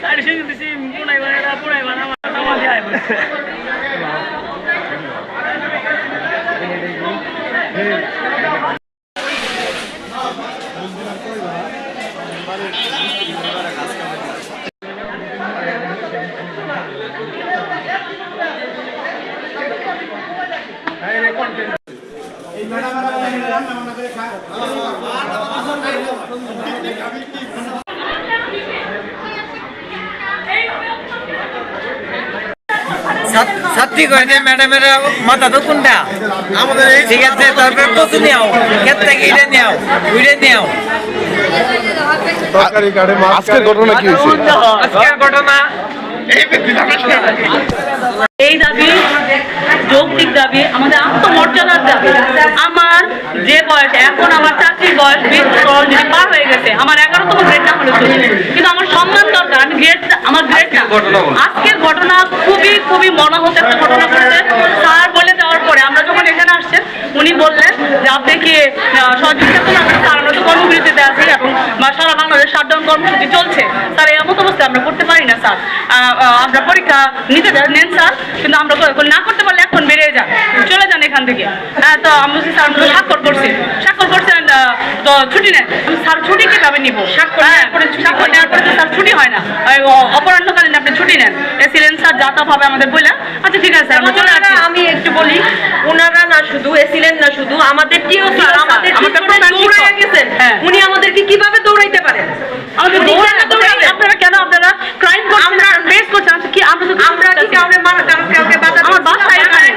સાડી સીધી પૂણાઈ વાળા પૂણાઈ વાળા ছাত্রী কয় যে ম্যাডামের মাথা তো কোনটা? আমাদের এই ঠিক আছে তারপরে কচু নিয়াও ক্ষেত থেকে ইটে নিয়াও উইটে নিয়াও সরকারি কার্ডে আজকের ঘটনা কি হয়েছে? আজকের ঘটনা? এই দাবি যৌক্তিক দাবি আমাদের আত্মমর্যাদার দাবি। আমার যে বয়স এখন আমার চাকরির বয়স বিশ অলরেডি পার হয়ে গেছে। আমার এগারোতম গ্রেড না হলে চলবে কিন্তু আমার সম্মান দরকার আমি গ্রেড আমার গ্রেড আজকের ঘটনা খুবই খুবই মর্মাহত একটা ঘটনা ঘটেছে। স্যার বলে দেওয়ার পরে আমরা যখন এখানে আসছেন উনি বললেন যে আপনি কি সহযোগিতা করুন? স্যার আমরা তো কর্মবিরতিতে আছি এবং সারা বাংলাদেশ শাটডাউন কর্মসূচি চলছে। স্যার এই এমন অবস্থায় আমরা করতে পারি না স্যার। আমরা পরীক্ষা নিতে নেন স্যার। কিন্তু আমরা না করতে পারলে এখন বেরিয়ে যান। চলে যান এখান থেকে। হ্যাঁ তো আমি স্যার আমরা তো স্বাক্ষর করছি স্বাক্ষর করছেন আহ, তো ছুটি নেন স্যার ছুটি কীভাবে নিব? স্বাক্ষর স্বাক্ষর নেওয়ার পরে তো স্যার ছুটি হয় না। অপরাহ্নকালীন আপনি ছুটি নেন। এসিলেন স্যার যা তা ভাবে আমাদের বললেন আচ্ছা ঠিক আছে আমরা চলে আসছি আমি একটু বলি ওনারা না শুধু এসিলেন না শুধু আমাদের টিও স্যার আমাদের দৌড়াইয়া গেছেন। হ্যাঁ। উনি আমাদেরকে কীভাবে দৌড়াইতে পারেন? আমাদের? আপনারা কেন আপনারা ক্রাইম আমরা ফেস করছেন? আচ্ছা, কি আমরা তো আমরা কি কাউকে মারা কাউকে বাধা আমার বাসা এখানে।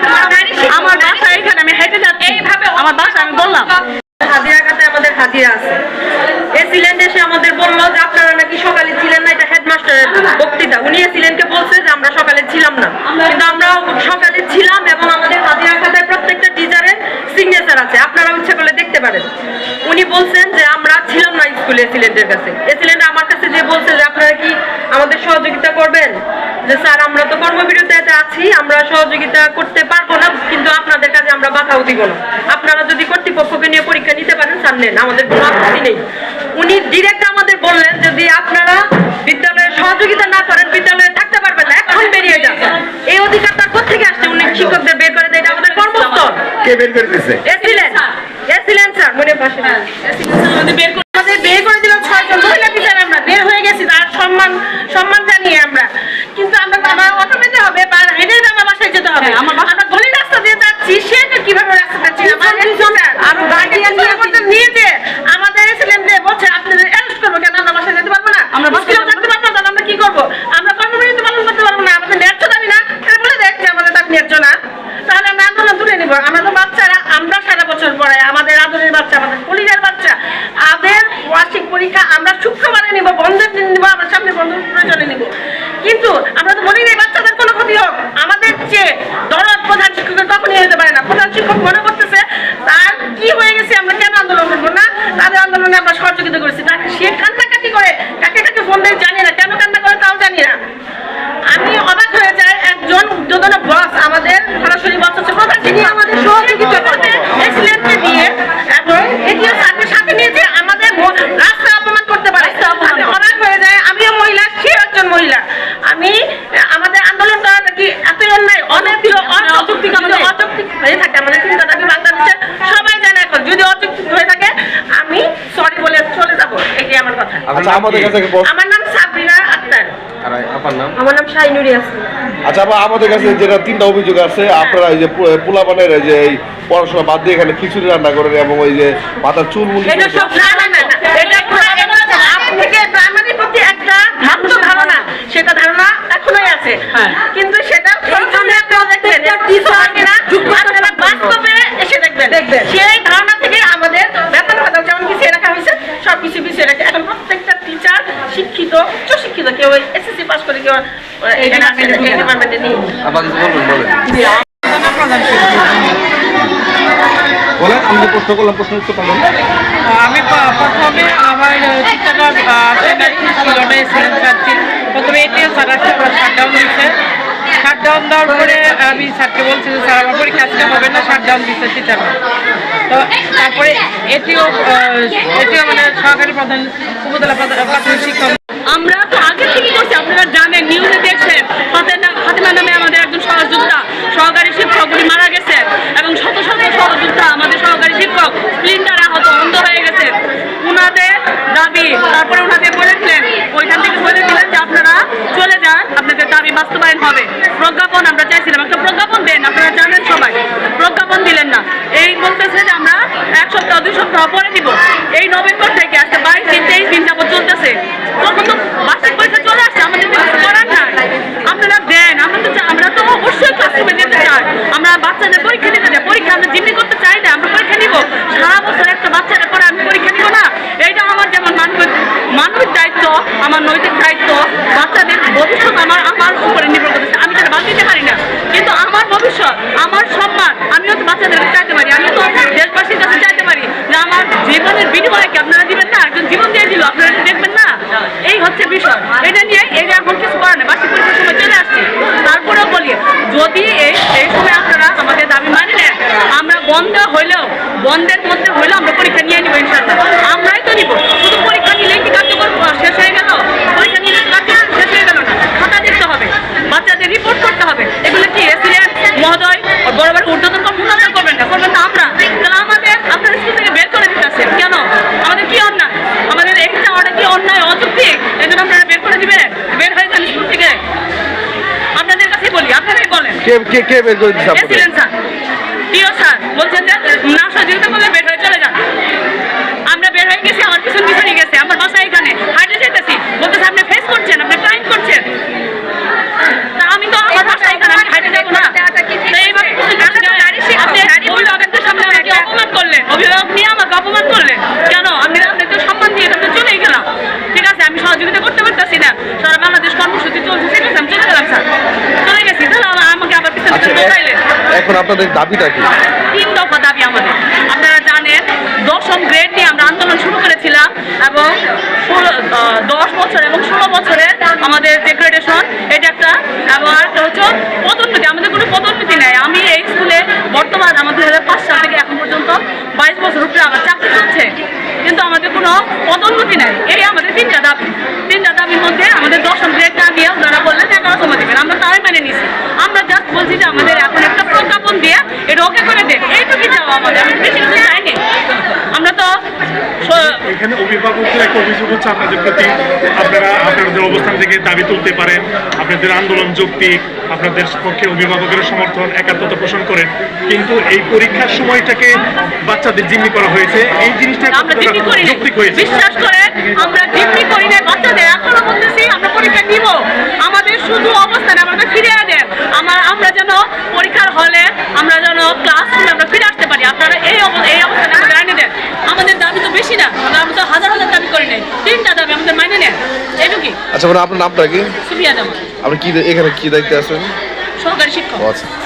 আমার বাসা এখানে আমি হেঁটে যাচ্ছি। এইভাবে আমার বাসা আমি বললাম। খাতে আছে? এসিলেন্ট এসে আমাদের বলল যে আপনারা নাকি সকালে ছিলেন না, এটা হেডমাস্টারের বক্তৃতা। উনি এসিলেন্টকে বলছে যে আমরা সকালে ছিলাম না। কিন্তু আমরা সকালে ছিলাম এবং আমাদের হাজিরা খাতায় প্রত্যেকটা টিচারের সিগনেচার আছে। আপনারা ইচ্ছা করলে দেখতে পারেন। উনি বলছেন যে আমরা ছিলাম না স্কুলে এসিলেন্টের কাছে। এসিলেন্ট বলছে যে আপনারা কি আমাদের সহযোগিতা করবেন? যে স্যার আমরা তো কর্মবিরতিতে আছি আমরা সহযোগিতা করতে পারব না কিন্তু আপনাদের কাছে আমরা বাধাও দিব না। আপনারা যদি কর্তৃপক্ষকে নিয়ে পরীক্ষা নিতে পারেন স্যার নেন আমাদের কোনো আপত্তি নেই। উনি ডিরেক্ট আমাদের বললেন যদি আপনারা বিদ্যালয়ের সহযোগিতা না করেন বিদ্যালয়ে থাকতে পারবেন না এখন বেরিয়ে যান। এই অধিকার তার কোথেকে আসছে? উনি শিক্ষকদের বের করে দেয় এটা আমাদের কর্মস্থল। কে বের করতেছে এসিলেন এসিলেন স্যার মনে পাশে। আমাদের বের করে দিলাম ছয়জন মহিলা টিচার আমরা বের হয়ে গেছি তার সম্মান সম্মান জানিয়ে আমরা কিন্তু আমরা আমার অটো পেতে হবে বা হেঁটে আমার বাসায় যেতে হবে আমার আমরা গলি রাস্তা দিয়ে যাচ্ছি সে তো কীভাবে রাস্তা যাচ্ছি আর গার্ডিয়ান নিয়ে যে আমাদের ছেলেদের বলছে আপনাদের অ্যারেস্ট করব কেন আমরা বাসায় যেতে পারব না আমরা বাসায় যেতে পারব না তাহলে আমরা কি করব আমরা কর্মবিরতি পালন করতে পারব না আমাদের ন্যায্য দাবি না তাহলে বলে দেখ যে আমাদের দাবি ন্যায্য না তাহলে আমরা আন্দোলন তুলে নিব আমরা তো বাচ্চারা আমরা সারা বছর পরে আমাদের আদরের বাচ্চা আমাদের কলিজার বাচ্চা আমাদের বার্ষিক পরীক্ষা আমরা শুক্রবারে নিব বন্ধের দিন নিব আমরা সামনে বন্ধ প্রয়োজনে নিব কিন্তু আমরা তো মনে নেই বাচ্চাদের কোনো ক্ষতি হোক। আমাদের যে দরদ প্রধান শিক্ষকের হয়ে যেতে পারে না। প্রধান শিক্ষক মনে করতেছে, তার কি হয়ে গেছে? আমরা কেন আন্দোলন করব না? তাদের আন্দোলনে আমরা সহযোগিতা করেছি। তাকে সে কান্নাকাটি করে, কাকে কাকে ফোন দেয় জানি না। কেন কান্না করে তাও জানি না। আমি অবাক হয়ে যাই, একজন যোজনা বস আমাদের সরাসরি বস হচ্ছে প্রধান তিনি আমাদের সহযোগিতা করতে এক্সিলেন্টকে দিয়ে এবং এটিও স্যারকে সাথে নিয়ে যে আমাদের ম- রাস্তা অপমান করতে পারে আমি অবাক হয়ে যায় আমিও মহিলা সেও একজন মহিলা আমি আমাদের আন্দোলন করাটা কি এতই অন্যায় অনেক অযৌক্তিক আমাদের অযৌক্তিক হয়ে থাকে আমাদের চিন্তা দাবি বাংলাদেশে সবাই জানে এখন যদি অযৌক্তিক হয়ে থাকে আমি সরি বলে চলে যাব। এটাই আমার কথা। আচ্ছা আমাদের কাছে আমার নাম সাবরিনা আক্তার। আর আপনার নাম? আমার নাম শাহিনুরি আসিম আচ্ছা আবার আমাদের কাছে যেটা তিনটা অভিযোগ আছে আপনারা এই যে পোলাপানের এই যে পড়াশোনা বাদ দিয়ে এখানে খিচুড়ি রান্না করেন এবং ওই যে মাথার চুল মুলি এটা সব না না না না এটা পুরো এটা আপ থেকে প্রাইমারির প্রতি একটা ভ্রান্ত ধারণা সেটা ধারণা এখনোই আছে। কিন্তু সেটা এই ডিপার্টমেন্টে নেই আবার কিছু বলবেন বলেন। বলেন আমি যে প্রশ্ন করলাম প্রশ্ন উত্তর পাবেন। আমি প্রথমে আমার প্রথমে স্যার শাটডাউন দিচ্ছে শাটডাউন দেওয়ার পরে আমি স্যারকে বলছি যে স্যার আমার পরীক্ষা আজকে হবে না শাটডাউন দিচ্ছে টিচাররা তো তারপরে এটিও আহ, এটিও মানে সহকারী প্রধান উপজেলা প্রধান- প্রাথমিক শিক্ষক আমরা তো আগে থেকে করছি আপনারা জানেন, নিউজে দেখছেন, ফাতেমা- নামে আমাদের একজন সহযোদ্ধা, সহকারী শিক্ষক, উনি মারা গেছেন এবং শত শত সহযোদ্ধা, আমাদের সহকারী শিক্ষক, স্প্লিন্টার আহত, অন্ধ হয়ে গেছেন উনাদের দাবি, তারপরে ওনাদের বলেছিলেন, ওইখান থেকে বলেছিলেন যে আপনারা চলে যান, আপনাদের দাবি বাস্তবায়ন হবে। প্রজ্ঞাপন আমরা চাইছিলাম, একটা প্রজ্ঞাপন দেন, আপনারা জানেন সবাই। প্রজ্ঞাপন দিলেন না। এই বলতেছে যে আমরা এক সপ্তাহ, দুই সপ্তাহ পরে দিব। এই নভেম্বর থেকে আজকে বাইশ দিন, তেইশ দিন যাবত চলতেছে। তখন আমি দায়িত্ব, আমার নৈতিক দায়িত্ব। বাচ্চাদের ভবিষ্যৎ আমার আমার উপরে নির্ভর করতেছে। আমি তারা বাদ দিতে পারি না। কিন্তু আমার ভবিষ্যৎ, আমার সম্মান, আমিও তো বাচ্চাদের চাইতে পারি। আমিও তো দেশবাসীর কাছে চাইতে পারি যে আমার জীবনের বিনিময়ে কি আপনারা দিবেন না একজন জীবন দিয়ে দিল আপনারা এটা দেখবেন না এই হচ্ছে বিষয় এটা নিয়ে এটা এখন কিছু করার নেই বার্ষিক পরীক্ষার সময় চলে আসছে তারপরেও বলি যদি এই এই সময় আপনারা আমাদের দাবি মানে নেন আমরা বন্ধ হইলেও বন্ধের মধ্যে হইলেও আমরা পরীক্ষা নিয়ে নিব ইনশাল্লাহ আমরাই তো নিব শুধু পরীক্ষা নিলেই কি কার্যকর শেষ হয়ে গেল পরীক্ষা নিলে তো কার্যকর শেষ হয়ে গেল না খাতা দেখতে হবে বাচ্চাদের রিপোর্ট করতে হবে এগুলো কি এসিলেন মহোদয় ও বড় বড় ঊর্ধ্বতন কর্মকর্তা করবেন না করবেন না আমরা তাহলে আমাদের আপনার স্কুল থেকে বের করে দিতে আসছেন কেন আমাদের কি অন্যায় আমাদের এই চাওয়াটা কি অন্যায় অযৌক্তিক এই জন্য আপনারা বের করে দিবেন বের হয়ে যান স্কুল থেকে আপনাদের কাছে বলি আপনারাই বলেন কে কে বের করে দিচ্ছে প্রিয় স্যার বলছেন যে না বের হয়ে চলে যান আমরা বের হয়ে গেছি আমার পিছন পিছনে গেছে আমার বাসা এখানে হাইটে যেতেছি বলতেছে আপনি ফেস করছেন আপনি ক্রাইম করছেন তা আমি তো আমার বাসা এখানে আমি হাইটে যাব না তো এইভাবে আপনি আপনি অভিভাবকদের সামনে আমাকে অপমান করলেন অভিভাবক নিয়ে আমাকে অপমান করলেন কেন আমি আপনাদের সম্মান দিয়ে তারপরে চলেই গেলাম ঠিক আছে আমি সহযোগিতা করতে পারতেছি না সারা বাংলাদেশ কর্মসূচি চলছে ঠিক আছে আমি চলে গেলাম স্যার চলে গেছি তাহলে আমার- আমাকে আবার পিছনে আচ্ছা পিছনে ঢোকাইলেন এ- এখন আপনাদের দাবিটা কি? তিন দফা দাবি আমাদের। আপনারা জানেন, দশম গ্রেড নিয়ে আমরা আন্দোলন শুরু করেছিলাম এবং দশ বছর এবং ষোলো বছরের আমাদের যে গ্রেডেশন এটা একটা আরেকটা হচ্ছে পদোন্নতি। আমাদের কোনো পদোন্নতি নেই। আমি এই স্কুলে বর্তমান আমাদের দু হাজার পাঁচ সাল থেকে এখন পর্যন্ত বাইশ বছর উপরে আমার চাকরি চলছে। কিন্তু আমাদের কোনো পদোন্নতি নেই। এই আমাদের তিনটা দাবি। তিনটা দাবির মধ্যে আমাদের দশম গ্রেডটা নিয়ে ওনারা বললেন এগারোতম দিবেন আমরা তাই মেনে নিছি আমরা জাস্ট বলছি যে আমাদের এখন একটা প্রজ্ঞাপন দিয়ে এটা ওকে করে দেন এইটুকুই চাওয়া আমাদের আমি বেশি কিছু চাইনি আমরা তো স- এখানে অভিভাবকদের একটা অভিযোগ হচ্ছে আপনাদের প্রতি। আপনারা আপনাদের অবস্থান থেকে দাবি তুলতে পারেন। আপনাদের আন্দোলন যৌক্তিক আপনাদের পক্ষে অভিভাবকের সমর্থন একাত্মতা পোষণ করেন। কিন্তু এই পরীক্ষার সময়টাকে বাচ্চাদের জিম্মি করা হয়েছে। এই জিনিসটা যৌক্তিক হয়েছে? বিশ্বাস করেন আমরা ডিগ্রি করি না বাচ্চাদের এখনও বলতেছি আমরা পরীক্ষা দিব। আমাদের শুধু অবস্থানে আমাদের ফিরে দেন। আমার আমরা যেন পরীক্ষার হলে আমরা যেন ক্লাসরুমে আমরা ফিরে আসতে পারি আপনারা এই অব- এই অবস্থানে আমাদের আইনে দেন আমাদের দাবি তো বেশি না আমরা আমরা তো হাজার হাজার দাবি করি নাই তিনটা দাবি আমাদের মাইনে নেন এইটুকুই আচ্ছা মানে আপনার নামটা কি? আপনি কি এখানে কি দায়িত্বে আছেন? সহকারী শিক্ষক। আচ্ছা।